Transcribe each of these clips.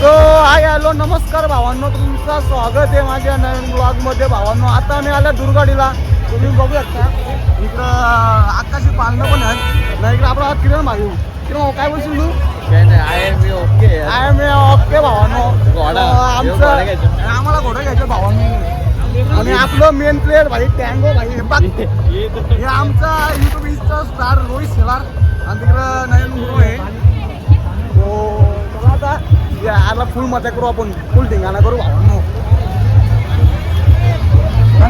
So hi hello नमस्कार भावांनो तुमचं स्वागत आहे माझ्या नवीन ब्लॉगमध्ये भावांनो आता मी आल्या दुर्गाडीला. तुम्ही बघू शकता. इकडं आकाशी पालणं पण आहेत. ना इकडं आपला किरण भाऊ. किरण काय बोलशील तू? आहे मी ओके आय मी ओके भावांनो. घोडा. आमचं. आम्हाला घोडा घ्यायचं भावांनो. आणि आपलं मेन प्लेअर भाई टँगो भाई हे आमचा YouTube insta star Rohit Shelar. आणि तिकडं नवीन गुरु आहे. हो चला आता याला फुल मजा करू आपण. फुल धिंगाणा करू भावांनो.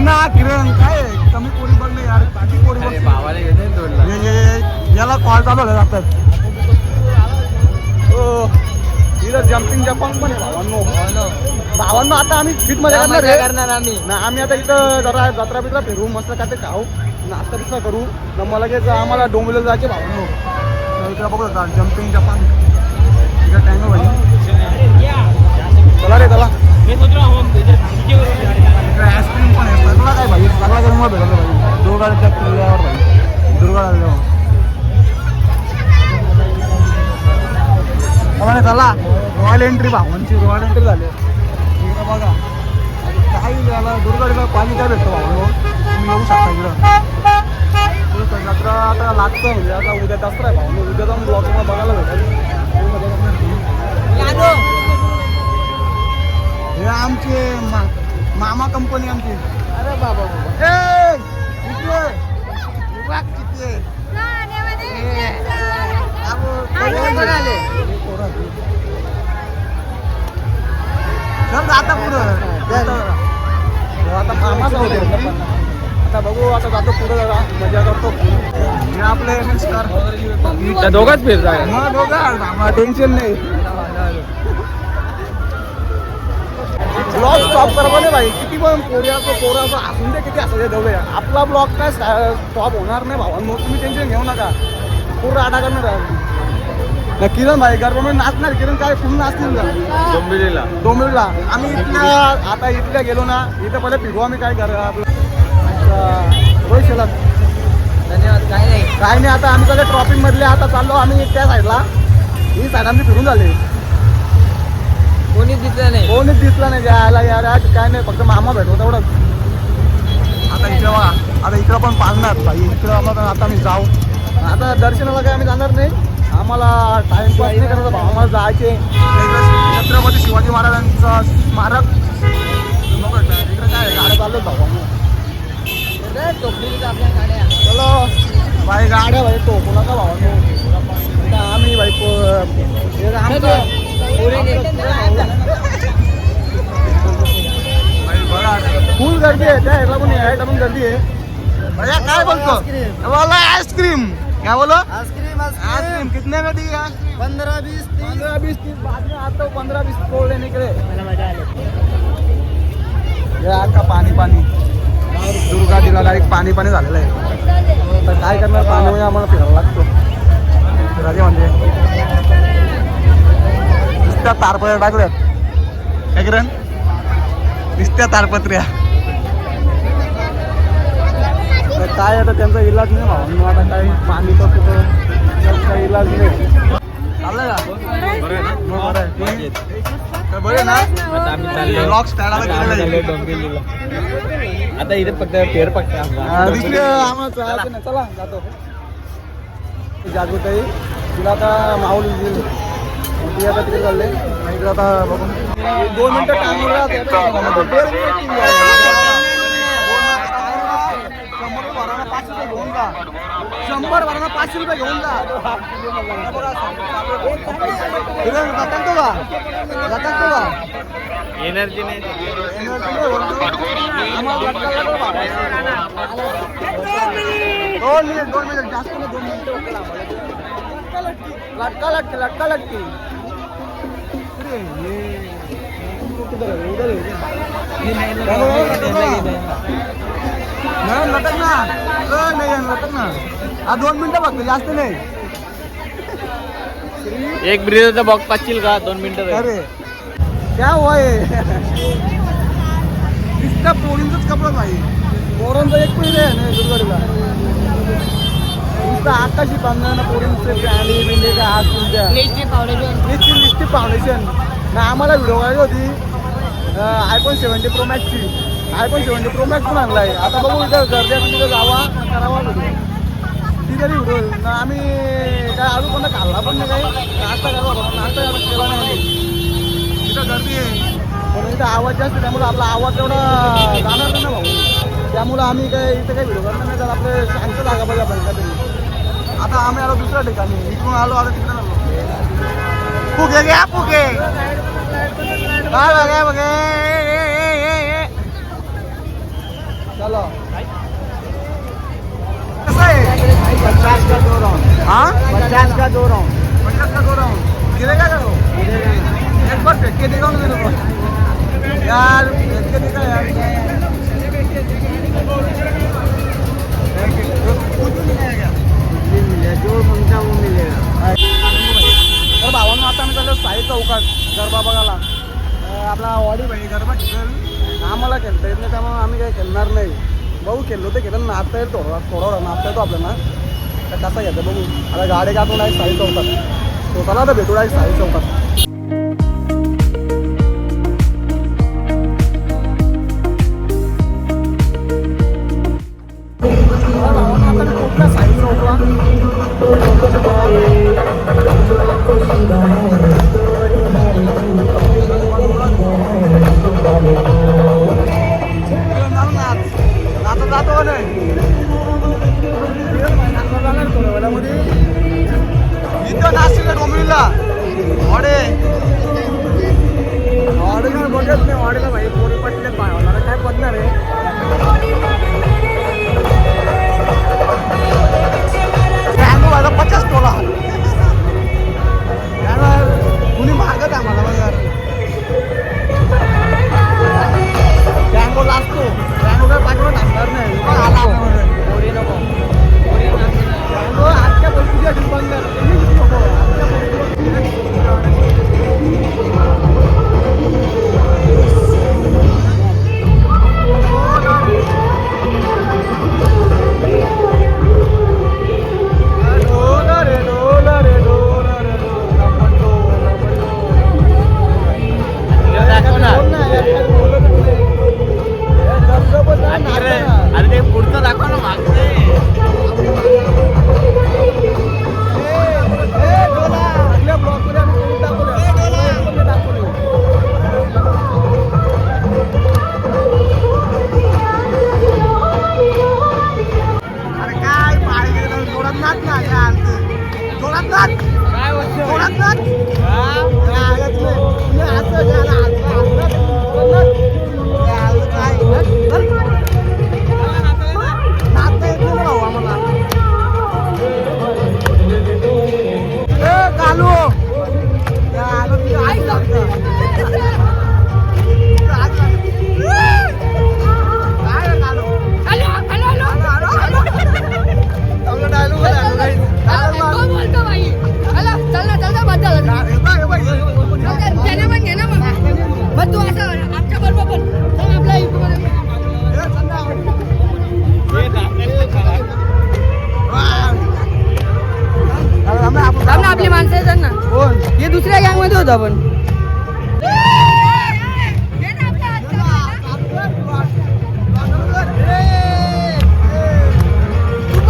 ना किरण काय? कमी पोरी बघ नाही यार. बाकी बघ अरे भावाला घेते याला कॉल चालू झाले जातात जम्पिंग जपान पण आहे भावांनो. भावांनो आता आम्ही फिटमध्ये करणार आहे. करणार आम्ही? ना आम्ही आता इथं जरा जत्रा बित्रा फिरू मस्त काय ते खाऊ. नाश्ता बिस्ता करू. ना मला लगेच आम्हाला डोंबिवलीला जायचे भाऊ तर इकडं बघू आता जम्पिंग जपान. इकडं टँगो भाई चला रे चला. इकडे आईस्क्रीम पण आहे. सगळा काय भाई? सगळा काय मला भेटलं भाई दुर्गाच्या किल्ल्यावर भाई. दुर्गा मला चला रॉयल एंट्री भावांची. रॉयल एंट्री झाली. बघा. काय झालं दुर्गाडीला पाणी काय भेटतं भाऊ तुम्ही येऊ शकता इकडं. जत्रा आता लागतं म्हणजे आता उद्या दसरा आहे भाऊ. उद्या जाऊन ब्लॉग तुम्हाला बघायला भेटेल. हे आमचे मा- मामा कंपनी आमची. अरे बाबा विभाग किती आता पुढं. आता- होते आता बघू आता जातो पुढे जरा. मजा करतो. हे आपले मिस्टर दोघाच फिरता मग बघा टेन्शन नाही. ब्लॉग स्टॉप करा नाही भाई. किती पण पोऱ्याचं पोराचं असून दे किती असं दे आपला ब्लॉग काय स्टॉप होणार नाही भावांनो. तुम्ही टेन्शन घेऊ नका. पूर्ण आडा करणार आहे. ना किरण भाई गरबा नाचणार किरण काय फुल नाचतील का डोंबिवलीला. डोंबिवलीला. आम्ही इथल्या आता इथल्या गेलो ना इथं पहिले फिरू आम्ही काय कर आपलं रोहित शेलार. धन्यवाद काय नाही. काय नाही आता आम्ही सगळे ट्रॉपिक मधले आता चाललो आम्ही त्या साईडला. ही साईड आमची फिरून झाली. कोणी दिसलं नाही. कोणीच दिसला नाही जायला यार आज काय नाही फक्त मामा भेटतो तेवढंच. आता इकडे आता इकडं पण पाळणार भाई इकडं आम्हाला आता आम्ही जाऊ. आता दर्शनाला काय आम्ही जाणार नाही. आम्हाला टाइमपास नाही करायचा भाऊ आम्हाला जायचे. छत्रपती शिवाजी महाराजांचं स्मारक. गाड्या चाललो भाऊ. चलो. भाई गाड्या भाई तो पुन्हा का भाऊ आता आम्ही भाई हे फुल गर्दी आहे. त्या ह्याला पण ह्याला पण गर्दी आहे. भैया काय बोलतो? बोला आइसक्रीम क्या बोलो? Ice cream ice cream. कितने में दी आइसक्रीम पंधरा बीस पंद्रह बीस तीस। बाद में आता हूँ पंद्रह बीस तोड़ लेने के लिए। हे आता पाणी पाणी दुर्गा दिला डायरेक्ट पाणी पाणी झालेलं आहे। तर काय करणार? पाण्यामध्ये आम्हाला फिरायला लागतो. फिरायचे म्हणजे नुसत्या तारपत्र्या टाकल्यात. काय किरण? नुसत्या तारपत्र्या तर काय आता त्यांचा इलाज नाही भाऊ. आता काय पाणी तर कुठं त्याचा इलाज नाही. बरं ना? आता इथे फक्त फेर चला. जातो. जागृत आहे तिला आता माऊल येईल. मग ती आता तिकडे चालले. इकडे आता बघून. दोन मिनिटं टाइम शंभर भराना पाचशे रुपये घेऊन जा. का जातात का एनर्जी नाही. दोन मिनिट दोन मिनिट जास्त नाही दोन मिनिट लटका लटके लटका लटके. नाही लटक ना. अ, नाही आहे, लटक ना. हा दोन मिनिटं फक्त जास्त नाही. एक ब्रिजचा बॉक्स पाचशील का दोन मिनिटं अरे. क्या हुआ ये? नुसत्या पोळींचंच कपडा नाही पोरांचं एक पिढी आहे ना दुर्गडीला. नुसतं आकाशी बांधणं पोरींचे बँडी बिंडी काय आज तुमच्या. निश्चित निश्चित फाउंडेशन ना आम्हाला व्हिडिओ काढली होती आयफोन सेवन्टी प्रो मॅक्सची आयफोन सेवन्टी प्रो मॅक्स पण आणला आहे. आता बघू इथं गर्दी तिथं जावा करावा ती तरी ना आम्ही काय अजून पण खाल्ला पण नाही काही. नाश्ता करावा नाश्ता करायला केला नाही तिथं गर्दी आहे. पण इथं आवाज जास्त त्यामुळं त्यामुळे आपला आवाज तेवढा जाणार नाही ना भाऊ. त्यामुळं आम्ही काय इथं काही व्हिडिओ करणार नाही तर आपले शांत जागा पाहिजे आपण काहीतरी. आता आम्ही आलो दुसऱ्या ठिकाणी. इकडून आलो आता तिकडे आलो. फुगे घ्या फुगे काय बघा बघे चलो कसं आहे? पचास का दो राउंड हाँ पचास का दो राउंड पचास का दो राउंड गिरेगा का वो एक बार फेंक के दिखाओ ना मेरे को यार फेंक के? दिखा यार जो मागता वो मिलेगा तर भावांनो आता आम्ही चाललो साई चौकात गरबा बघायला. अं, आपला वाडी भाई गरबा खेळ आम्हाला खेळता येत नाही त्यामुळे आम्ही काही खेळणार नाही. बघू खेळलो तर खेळलं नाचता येईल थोडा थोडा नाचता येतो आपल्याला. तर कसा घेतो बघू. आता गाडी का आहे साई चौकात. तो तर भेटू आहे साई चौकात. भावांनो, आपण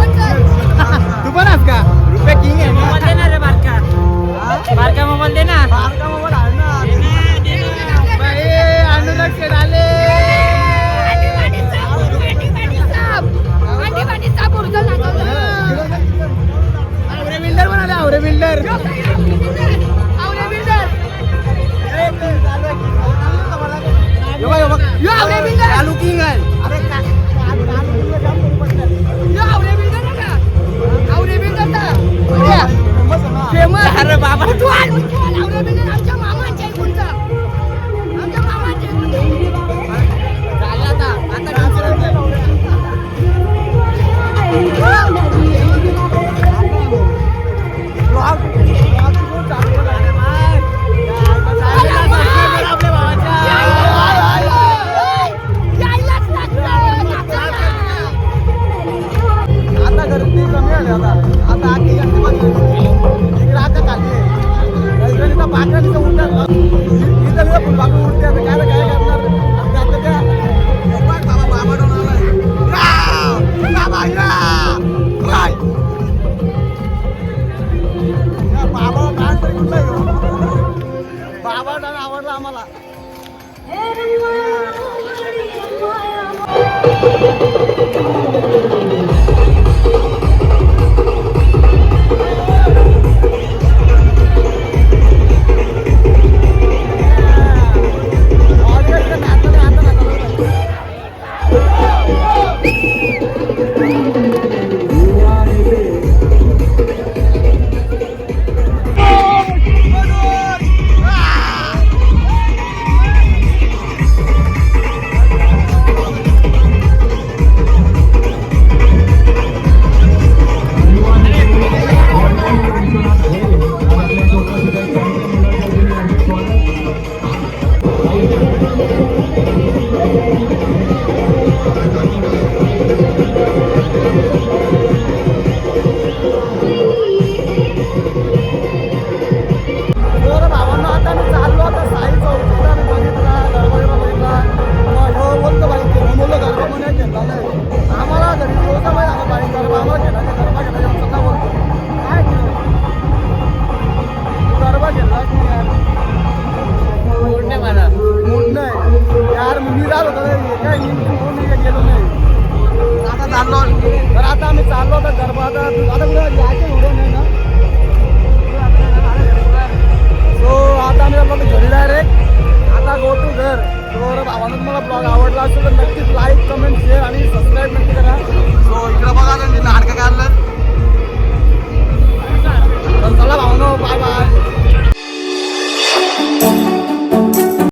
तू पण का? रुपये किंग आहे मोबाईल दे ना रे बारका. बारका मोबाईल दे ना बारका मोबाईल आहे ना. बाई, अनुराग शेठ आले आवरे बिल्डर पण आले आवरे बिल्डर. हे बघ, बघ. यो बिल्डर चालू किंग आहे अरे